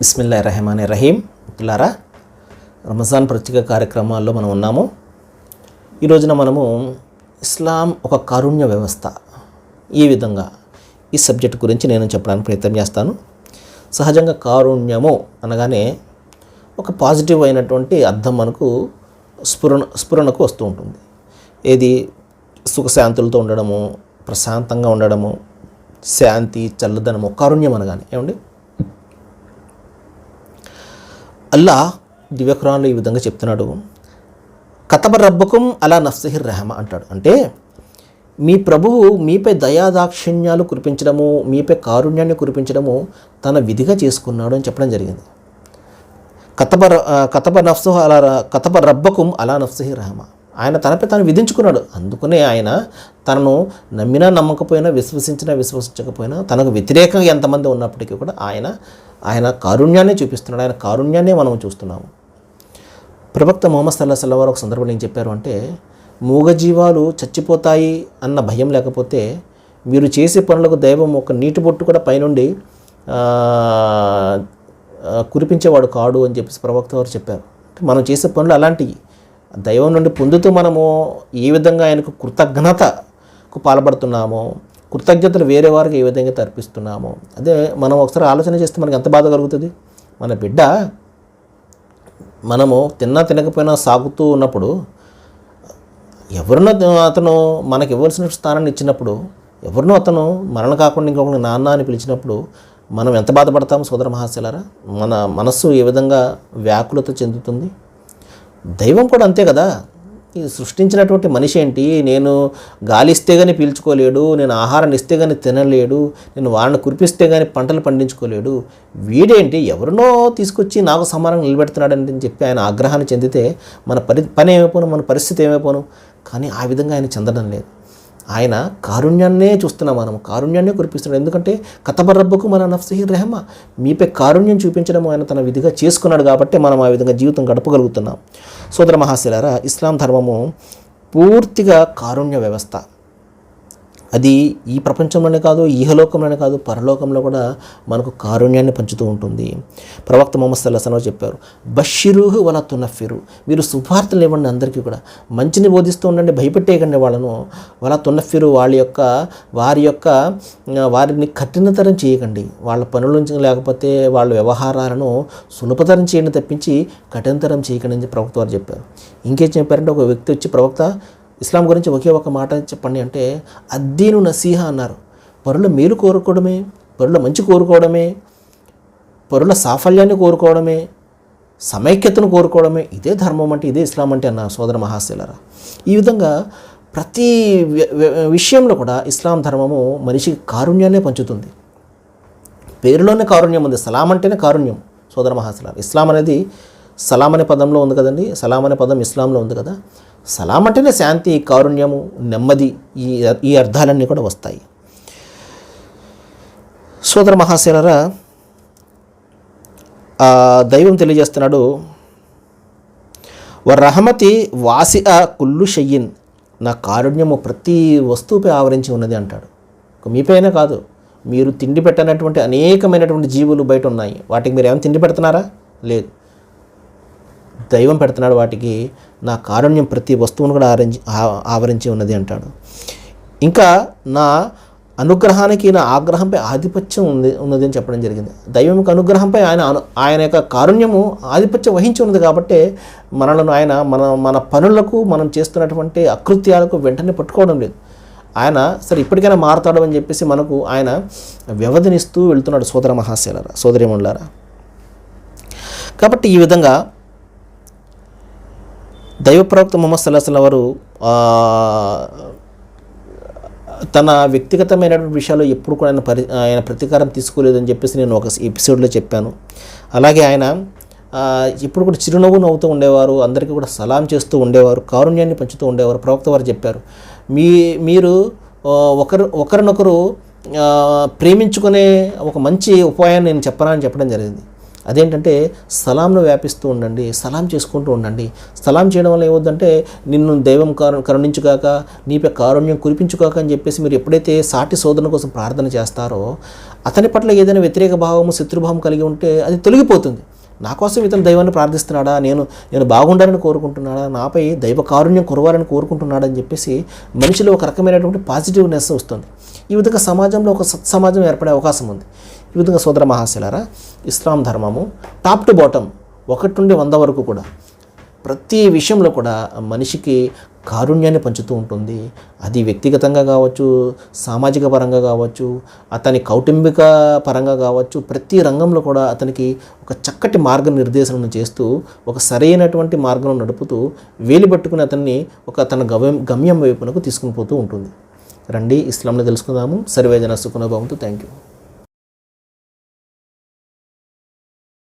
బిస్మిల్లా రెహమాన్ రహీం మిత్రులారా రంజాన్ ప్రత్యేక కార్యక్రమాల్లో మనం ఉన్నాము. ఈ రోజున మనము ఇస్లాం ఒక కారుణ్య వ్యవస్థ. ఈ విధంగా ఈ సబ్జెక్ట్ గురించి నేను చెప్పడానికి ప్రయత్నం చేస్తాను. సహజంగా కారుణ్యము అనగానే ఒక పాజిటివ్ అయినటువంటి అర్థం మనకు స్ఫురణ స్ఫురణకు వస్తూ ఉంటుంది. ఏది సుఖశాంతులతో ఉండడము ప్రశాంతంగా ఉండడము శాంతి చల్లదనము కారుణ్యం అనగానే ఏమండి? అల్లా దివ్యఖురాన్లో ఈ విధంగా చెప్తున్నాడు. కతబ రబ్బకం అలా నఫ్సహిర్ రెహమ అంటాడు. అంటే మీ ప్రభువు మీపై దయాదాక్షిణ్యాలు కురిపించడము మీపై కారుణ్యాన్ని కురిపించడము తన విధిగా చేసుకున్నాడు అని చెప్పడం జరిగింది. కతబ కతబ నఫ్సు అలా కతబ రబ్బకుం అలా నఫ్సహి రహమ. ఆయన తనపై తాను విధించుకున్నాడు. అందుకనే ఆయన తనను నమ్మినా నమ్మకపోయినా విశ్వసించినా విశ్వసించకపోయినా తనకు వ్యతిరేకంగా ఎంతమంది ఉన్నప్పటికీ కూడా ఆయన ఆయన కారుణ్యాన్ని చూపిస్తున్నాడు. ఆయన కారుణ్యాన్ని మనం చూస్తున్నాము. ప్రవక్త మొహమ్మద్ సల్లా సల్లా వారు ఒక సందర్భంలో ఏం చెప్పారు అంటే మూగజీవాలు చచ్చిపోతాయి అన్న భయం లేకపోతే మీరు చేసే పనులకు దైవం ఒక నీటి బొట్టు కూడా పైనుండి కురిపించేవాడు కాడు అని చెప్పేసి ప్రవక్త వారు చెప్పారు. మనం చేసే పనులు అలాంటివి. దైవం నుండి పొందుతూ మనము ఏ విధంగా ఆయనకు కృతజ్ఞతకు పాల్పడుతున్నామో కృతజ్ఞతలు వేరే వారికి ఏ విధంగా తర్పిస్తున్నామో అదే మనం ఒకసారి ఆలోచన చేస్తే మనకి ఎంత బాధ కలుగుతుంది? మన బిడ్డ మనము తిన్నా తినకపోయినా సాగుతూ ఉన్నప్పుడు ఎవరినో అతను మనకి ఇవ్వాల్సిన స్థానాన్ని ఇచ్చినప్పుడు ఎవరినో అతను మరణ కాకుండా ఇంకొకరిని నాన్న అని పిలిచినప్పుడు మనం ఎంత బాధపడతాము సోదర మహాశలరా? మన మనస్సు ఏ విధంగా వ్యాకులత చెందుతుంది? దైవం కూడా అంతే కదా. ఈ సృష్టించినటువంటి మనిషి ఏంటి? నేను గాలి ఇస్తే కానీ పీల్చుకోలేడు నేను ఆహారాన్ని ఇస్తే కానీ తినలేడు నేను వారిని కురిపిస్తే కానీ పంటలు పండించుకోలేడు. వీడేంటి? ఎవరినో తీసుకొచ్చి నాకు సమానంగా నిలబెడుతున్నాడని చెప్పి ఆయన ఆగ్రహాన్ని చెందితే మన పరి పని ఏమైపోను? మన పరిస్థితి ఏమైపోను? కానీ ఆ విధంగా ఆయన చెందడం లేదు. ఆయన కారుణ్యాన్నే చూస్తున్నాం మనం. కారుణ్యాన్నే కురిపిస్తున్నాడు. ఎందుకంటే కథబర్రబ్బకు మన నఫ్సహి రెహమ. మీపై కారుణ్యం చూపించడం ఆయన తన విధిగా చేసుకున్నాడు కాబట్టి మనం ఆ విధంగా జీవితం గడపగలుగుతున్నాం. సోదర మహాశిలారా ఇస్లాం ధర్మము పూర్తిగా కారుణ్య వ్యవస్థ. అది ఈ ప్రపంచంలోనే కాదు ఈహలోకంలోనే కాదు పరలోకంలో కూడా మనకు కారుణ్యాన్ని పంచుతూ ఉంటుంది. ప్రవక్త మొహమ్మద్ సల్లాహ్ చెప్పారు బషిరుహు వల తున్నఫిరు మీరు శుభార్తలు ఇవ్వండి అందరికీ కూడా. మంచిని బోధిస్తూ ఉండండి భయపెట్టేయకండి వాళ్ళను. వల తున్నఫిరు వాళ్ళ యొక్క వారి యొక్క వారిని కఠినతరం చేయకండి. వాళ్ళ పనుల నుంచి లేకపోతే వాళ్ళ వ్యవహారాలను సులభతరం చేయండి తప్పించి కఠినతరం చేయకండి అని ప్రవక్త వారు చెప్పారు. ఇంకేం చెప్పారంటే ఒక వ్యక్తి వచ్చి ప్రవక్త ఇస్లాం గురించి ఒకే ఒక మాట చెప్పండి అంటే అద్దీను నసీహ అన్నారు. పరుల మేలు కోరుకోవడమే పరుల మంచి కోరుకోవడమే పరుల సాఫల్యాన్ని కోరుకోవడమే సమైక్యతను కోరుకోవడమే ఇదే ధర్మం అంటే ఇదే ఇస్లాం అంటే అన్న సోదర మహాశీలరా. ఈ విధంగా ప్రతి విషయంలో కూడా ఇస్లాం ధర్మము మనిషికి కారుణ్యాన్ని పంచుతుంది. పేరులోనే కారుణ్యం ఉంది సలాం అంటేనే కారుణ్యం సోదర మహాసలాం ఇస్లాం అనేది సలాం అనే పదంలో ఉంది కదండి సలాం అనే పదం ఇస్లాంలో ఉంది కదా. సలాం అంటేనే శాంతి కారుణ్యము నెమ్మది ఈ ఈ అర్థాలన్నీ కూడా వస్తాయి. సోదర మహాశలరా దైవం తెలియజేస్తున్నాడు రహమతి వాసి ఆ కుల్లు షయ్యిన్ నా కారుణ్యము ప్రతి వస్తువుపై ఆవరించి ఉన్నది అంటాడు. మీపైనా కాదు మీరు తిండి పెట్టనటువంటి అనేకమైనటువంటి జీవులు బయట ఉన్నాయి. వాటికి మీరు ఏమైనా తిండి పెడుతున్నారా? లేదు. దైవం పెడుతున్నాడు వాటికి నా కారుణ్యం ప్రతి వస్తువును కూడా ఆవరించి ఆవరించి ఉన్నది అంటాడు. ఇంకా నా అనుగ్రహానికి నా ఆగ్రహంపై ఆధిపత్యం ఉంది ఉన్నది అని చెప్పడం జరిగింది. దైవం యొక్క అనుగ్రహంపై ఆయన అను ఆయన యొక్క కారుణ్యము ఆధిపత్యం వహించి ఉన్నది కాబట్టి మనలను ఆయన మన మన పనులకు మనం చేస్తున్నటువంటి అకృత్యాలకు వెంటనే పట్టుకోవడం లేదు. ఆయన సరే ఇప్పటికైనా మారతాడు అని చెప్పేసి మనకు ఆయన వ్యవధినిస్తూ వెళ్తున్నాడు సోదర మహాశయులారా సోదరిమణులారా. కాబట్టి ఈ విధంగా దైవ ప్రవక్త ముహమ్మద్ వారు తన వ్యక్తిగతమైనటువంటి విషయాలు ఎప్పుడు కూడా ఆయన పరి ఆయన ప్రతీకారం తీసుకోలేదని చెప్పేసి నేను ఒక ఎపిసోడ్లో చెప్పాను. అలాగే ఆయన ఇప్పుడు ఎప్పుడు కూడా చిరునవ్వు నవ్వుతూ ఉండేవారు అందరికీ కూడా సలాం చేస్తూ ఉండేవారు కారుణ్యాన్ని పంచుతూ ఉండేవారు ప్రవక్త వారు చెప్పారు. మీ మీరు ఒకరు ఒకరినొకరు ప్రేమించుకునే ఒక మంచి ఉపాయాన్ని నేను చెప్పనా అని చెప్పడం జరిగింది. అదేంటంటే సలాంను వ్యాపిస్తూ ఉండండి సలాం చేసుకుంటూ ఉండండి. సలాం చేయడం వల్ల ఏమవుద్దంటే నిన్ను దైవం కరుణించుగాక నీపై కారుణ్యం కురిపించుగాక అని చెప్పేసి మీరు ఎప్పుడైతే సాటి శోధన కోసం ప్రార్థన చేస్తారో అతని పట్ల ఏదైనా వ్యతిరేక భావము శత్రుభావం కలిగి ఉంటే అది తొలగిపోతుంది. నా కోసం ఇతను దైవాన్ని ప్రార్థిస్తున్నాడా? నేను నేను బాగుండాలని కోరుకుంటున్నాడా? నాపై దైవ కారుణ్యం కురవాలని కోరుకుంటున్నాడని చెప్పేసి మనిషిలో ఒక రకమైనటువంటి పాజిటివ్నెస్ వస్తుంది. ఈ విధంగా సమాజంలో ఒక సత్సమాజం ఏర్పడే అవకాశం ఉంది. ఈ విధంగా సోదర మహాశిలారా ఇస్లాం ధర్మము టాప్ టు బాటమ్ ఒకటి నుండి వంద వరకు కూడా ప్రతి విషయంలో కూడా మనిషికి కారుణ్యాన్ని పంచుతూ ఉంటుంది. అది వ్యక్తిగతంగా కావచ్చు సామాజిక పరంగా కావచ్చు అతని కౌటుంబిక పరంగా కావచ్చు ప్రతి రంగంలో కూడా అతనికి ఒక చక్కటి మార్గ నిర్దేశనం చేస్తూ ఒక సరైనటువంటి మార్గం నడుపుతూ వేలి పట్టుకుని అతన్ని ఒక తన గమ్యం గమ్యం వైపునకు తీసుకుని పోతూ ఉంటుంది. రండి ఇస్లాంని తెలుసుకుందాము. సర్వేజన సుఖనభవంతు. Thank you